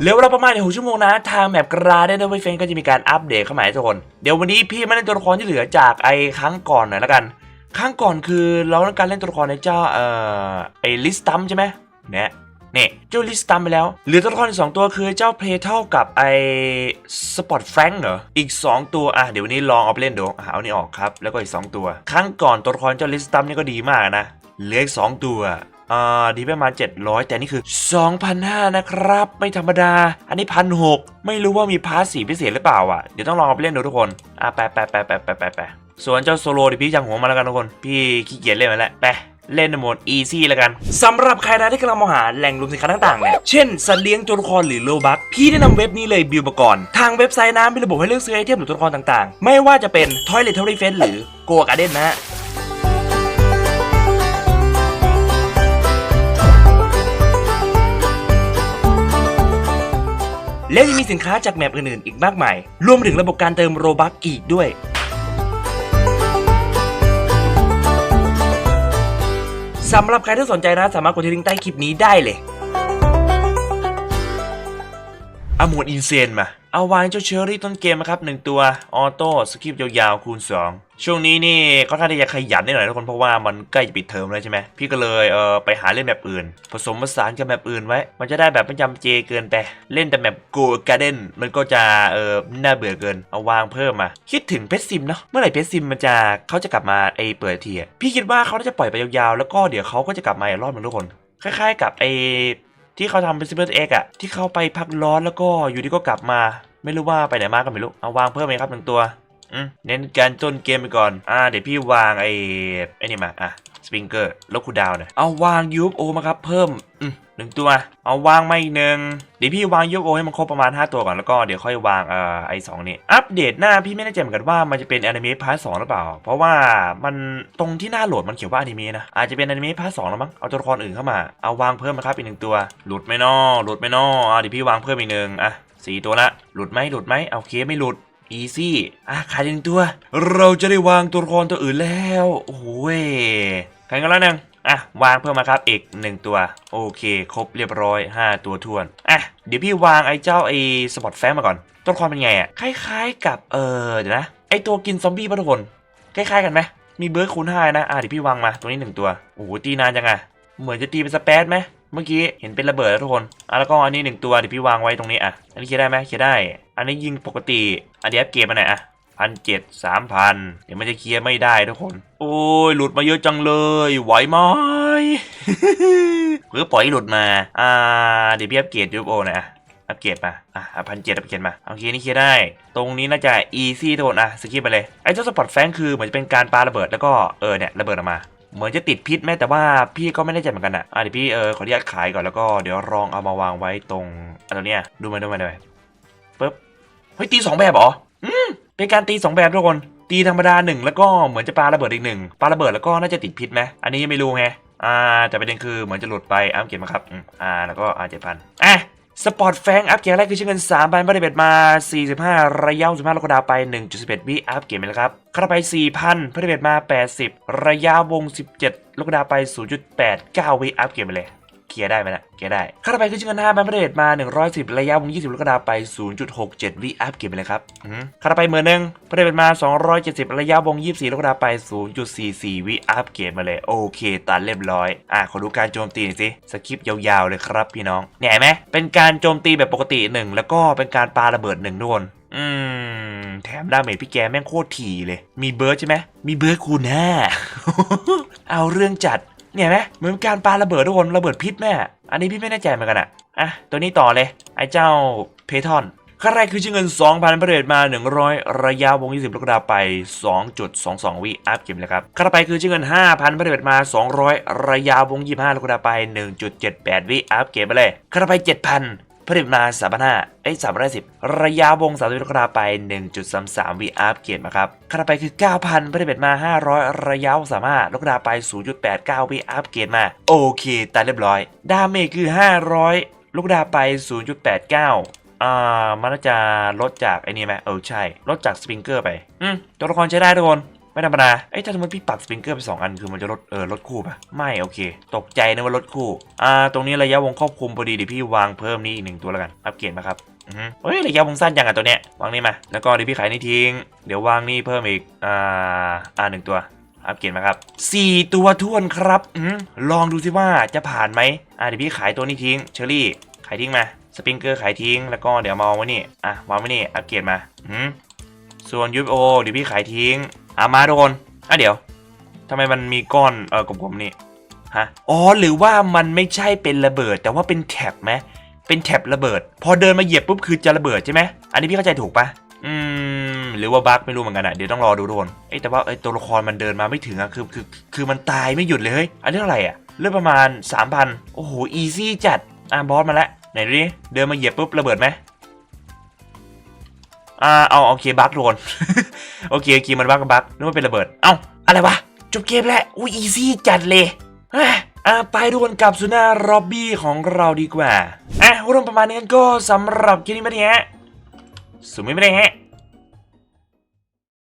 เหลือเวลาประมาณหกชั่วโมงนะ ทางแมปกราเดนเวเฟนก็จะมีการอัปเดตเข้ามาให้ทุกคน เดี๋ยววันนี้พี่มาเล่นตัวละครที่เหลือจากไอ้ครั้งก่อนหน่อยละกัน ครั้งก่อนคือเราต้องการเล่นตัวละครในเจ้าเอ่อไอ้ลิสตัมใช่ไหมเนี่ยเนี่ยเจ้าลิสตัมไปแล้ว เหลือตัวละครอีกสองตัวคือเจ้าเพลเท่ากับไอ้สปอตแฟรงเหรอ อีก 2 ตัว อะ เดี๋ยววันนี้ลองเอาไปเล่นดูอะเอานี่ออกครับ แล้วก็อีก 2 ตัว ครั้งก่อนตัวละครเจ้าลิสตัมนี่ก็ดีมากนะ เหลืออีก 2 ตัว อ่าดีประมาณ 700 แต่นี่คือ 2,500 นะครับ ไม่ธรรมดา อันนี้พันหกไม่รู้ว่ามีพาร์ทสีพิเศษหรือเปล่าอะ เดี๋ยวต้องลองเอาไปเล่นดูทุกคน อะไปไปไปไปไปไปไปส่วนเจ้าโซโลดิพี่จังหัวมาแล้วกันทุกคน พี่ขี้เกียจเล่นมาแล้วไปเล่นในโหมด easy แล้วกันสำหรับใครนะที่กำลังมองหาแหล่งรวมสินค้าต่างๆเนี่ยเช่นสัตว์เลี้ยงตัวละครหรือโลบักพี่แนะนำเว็บนี้เลยบิวมาก่อนทางเว็บไซต์น้ำมีระบบให้เลือกซื้อไอเทมหรือตัวละครต่างๆ ไม่ว่าจะเป็น Toiletary f e n หรือ Go Garden นะฮะ และยังมีสินค้าจากแมปอื่นๆอีกมากมาย รวมถึงระบบการเติมโรบัคอีกด้วย สำหรับใครที่สนใจนะ สามารถกดที่ลิงก์ใต้คลิปนี้ได้เลยอาโมดอินเซนมา เอาวางเจ้าเชอรี่ต้นเกมนะครับหนึ่งตัวออโต้สกิปยาวๆคูณ 2 ช่วงนี้นี่ก็ค่อนข้าที่จะขยันนิดหน่อยทุกคนเพราะว่ามันใกล้จะปิดเทอมแล้วใช่ไหมพี่ก็เลยเออไปหาเล่นแบบอื่น ผสมผสานกับแบบอื่นไว้ มันจะได้แบบไม่จำเจเกินไปเล่นแต่แบบโกการ์เด้นมันก็จะเออน่าเบื่อเกินเอาวางเพิ่มมา คิดถึงเพชรซิมเนาะเมื่อไหร่เพชรซิมมันจะเขาจะกลับมาไอเปิดทีพี่คิดว่าเขาจะปล่อยไปยาวๆแล้วก็เดี๋ยวเขาก็จะกลับมาอีกรอบหนึงทุกคนคล้ายๆ กับไอ ที่เขาทำเป็นซิมเบอร์เอ็กอะที่เขาไปพักร้อนแล้วก็อยู่ดีก็กลับมา ไม่รู้ว่าไปไหนมาก็ไม่รู้ เอาวางเพิ่มไหมครับหนึ่งตัวเน้นการต้นเกมไปก่อน อ่า เดี๋ยวพี่วางไอ้ไอ้นี่มา อะ สปริงเกอร์แล้วคูดาวเน์หน่ยเอาวางยูฟโอมาครับเพิ่มหนึ่งตัว เอาวางมาอีกหนึ่งเดี๋ยวพี่วางยูฟโอให้มันครบประมาณ 5 ตัวก่อนแล้วก็เดี๋ยวค่อยวางเอ่อไอสองนี่อัปเดตหน้าพี่ไม่แน่ใจเหมือนกันว่ามันจะเป็นอนิเมะพาร์ทสองหรือเปล่า เพราะว่ามันตรงที่หน้าโหลดมันเขียนว่าอนิเมะนะอาจจะเป็นอนิเมะพาร์ทสองแล้วมั้งเอาตัวละครอื่นเข้ามาเอาวางเพิ่มมาครับอีกหนึ่งตัว หลุดไหมนอหลุดไหมนออะเดี๋ยวพี่วางเพิ่มอีกหนึ่งอะสี่ตัวละหลุดไหมหลุดไหมโอาเคไม่หลุดอีซี่อะขาดหนึ่งตัว เราจะได้วางตัวละครตัวอื่นแล้ว โอ้ย แข่งกันแล้วนึงอะวางเพิ่มมาครับอีกหนึ่งตัว โอเค ครบเรียบร้อย 5 ตัวทวนอะเดี๋ยวพี่วางไอ้เจ้าไอ้สปอตแฟงมาก่อนตัวละครเป็นไงอะคล้ายๆกับเออเดี๋ยวนะไอ้ตัวกินซอมบี้ป่ะทุกคนคล้ายๆกันไหมมีเบิร์ดคูณห้านะอะเดี๋ยวพี่วางมาตัวนี้หนึ่งตัวโอ้โหตีนานจังอะเหมือนจะตีเป็นสเปซไหมเมื่อกี้เห็นเป็นระเบิดแล้วทุกคนอะแล้วก็อันนี้หนึ่งตัวเดี๋ยวพี่วางไว้ตรงนี้อะอันนี้เคลียร์ได้ไหมเคลียร์ได้ อันนี้ยิงปกติอันนี้อัพเกรดมาไหนอยอะ พันเจ็ดสามพันเดี๋ยวมันจะเคลียร์ไม่ได้ทุกคน โอ้ย หลุดมาเยอะจังเลย ไหวไหมหรือปล่อยหลุดมา อ่า เดี๋ยวพี่อัพเกรดยูโอหน่อยอะอัปเกรดมา อะพันเจ็ดอัปเกรดมา โอเค นี่เคลียร์ได้ ตรงนี้น่าจะ easy ทุกคนอะสกิปไปเลย ไอ้เจ้าสปอตแฟงคือเหมือนจะเป็นการปาระเบิดแล้วก็ เออเนี่ยระเบิดออกมาเหมือนจะติดพิษแม้แต่ว่าพี่ก็ไม่แน่ใจเหมือนกันอะอะเดี๋ยวพี่เออขออนุญาตขายก่อนแล้วก็เดี๋ยวลองเอามาวางไว้ตรงอันตรเนี้ยดูมาดูมาดูมาปึ๊บเฮ้ยตีสองแบบเหรอ เป็นการตีสองแบบทุกคน ตีธรรมดาหนึ่งแล้วก็เหมือนจะปาระเบิดอีกหนึ่งปาระเบิดแล้วก็น่าจะติดพิษไหมอันนี้ยังไม่รู้ไงอ่าแต่ประเด็นคือเหมือนจะหลุดไปอ้ามเก็บมาครับอ่าแล้วก็อ่าเจ็ดพันอะสปอร์ตแฟงอัพเกรดแรกคือใช้เงิน3พันบัตรเบ็ดมา 45 ระยะ15ลูกดาวไป 1.11วิอัพเกรดไปแล้วครับเข้าไป 4,000บัตรเบ็ดมา 80 ระยะวง 17ลูกดาวไป 0.89วิอัพเกรดไปเลย ลียร์ได้ไหมนะเคลียร์ได้เข้าไปคือใช้เงิน5พันบัตรเบ็ดมา 110 ระยะวง 20ลูกดาวไป 0.67 วิอัพเกรดไปเลยครับอืมเข้าไปหมื่นหนึ่งบัตรเบ็ดมา 270 ระยะวง 24ลูกดาวไป 0.44 วิอัพเกรดมาเลย โอเค ตัดเรียบร้อย อะ ขอดูการโจมตีหน่อยสิสคริปต์ยาวๆเลยครับพี่น้องเนี่ยเห็นไหมเป็นการโจมตีแบบปกติหนึ่งแล้วก็เป็นการปาระเบิดหนึ่งทุกคนอืม แถมดาเมจพี่แกแม่งโคตรถี่เลย มีเบิร์ดใช่ไหม มีเบิร์ดคูณห้า เอาเรื่องจัด เนี่ยไหมเหมือนการปาระเบิดทุกคนระเบิดพิษแม่ อันนี้พี่ไม่แน่ใจเหมือนกันอะอะตัวนี้ต่อเลยไอ้เจ้าเพทอนขั้นแรกคือชื่อเงิน 2,000ประเดมา 100 ระยะวง 20 ลูกดาไป 2.22 วิอัพเกมเลยครับขั้นต่อไปคือชื่อเงิน 5,000ประเดมา 200 ระยะวง 25 ลูกดาไป 1.78 วิอัพเกมไปเลยขั้นต่อไป 7,000 ผลิตมา3 5 0 0เอ้ย310ระยะวง30ลูกดาไป 1.33วิอัพเกรดมาครับขั้นต่อไปคือ 9,000ผลิตมา 500 ระยะวง35ลูกดาไป 0.89วิอัพเกรดมา โอเคตัดเรียบร้อย ดาเมจคือ 500 ลูกดาไป 0.89อ่ามันน่าจะลดจากไอ้นี่ไหมเออใช่ ลดจากสปริงเกอร์ไป อืมตัวละครใช้ได้ทุกคน ไม่ธรรมดาเอ้ยถ้าสมมติพี่ปรับสปริงเกอร์ไปสองอันคือมันจะลดเออลดคู่ปะไม่โอเค ตกใจนะว่าลดคู่อ่าตรงนี้ระยะวงครอบคลุมพอดีเดี๋ยวพี่วางเพิ่มนี่อีกหนึ่งตัวแล้วกันอัปเกรดมาครับอือฮึเฮ้ยระยะวงสั้นจังอะตัวเนี้ยวางนี่มา แล้วก็เดี๋ยวพี่ขายนี่ทิ้ง เดี๋ยววางนี่เพิ่มอีก อ่า อ่าหนึ่งตัว อัปเกรดมาครับสี่ตัวท้วนครับอืมลองดูสิว่าจะผ่านไหมอะเดี๋ยวพี่ขายตัวนี้ทิ้ง เชอรี่ ขายทิ้งมา สปริงเกอร์ขายทิ้ง แล้วก็เดี๋ยวมาไว้นี่ อะวางไว้นี่ อัปเกรดมาอืมส่วน UFO เดี๋ยวพี่ขายทิ้ง อะมาโดนอะเดี๋ยวทำไมมันมีก้อนเออกลมๆนี่ฮะอ๋อหรือว่ามันไม่ใช่เป็นระเบิด แต่ว่าเป็นแท็บไหมเป็นแท็บระเบิด พอเดินมาเหยียบปุ๊บคือจะระเบิดใช่ไหมอันนี้พี่เข้าใจถูกปะอืมหรือว่าบั๊กไม่รู้เหมือนกันอะเดี๋ยวต้องรอดูโดนเอ้แต่ว่าเอ้ตัวละครมันเดินมาไม่ถึงอะคือคือคือมันตายไม่หยุดเลยเฮ้ยอันนี้เท่าไหร่อะเลือดประมาณ3,000โอ้โหอีซี่จัดอะบอสมาแล้วไหนดูดิเดินมาเหยียบปุ๊บระเบิดไหม อ่าเอาโอเคบั๊กโดนโอเคโอเคมันบั๊กก็บั๊กนึกว่าเป็นระเบิด เอ้าอะไรวะจบเกมแล้วอุ้ยอีซี่จัดเลยเอ้ยอะไปดูกันกับซูน่าร็อบบี้ของเราดีกว่าอะรวมประมาณนี้กันก็สำหรับคลิปนี้ไม่ได้ฮะสุดไม่ได้ฮะ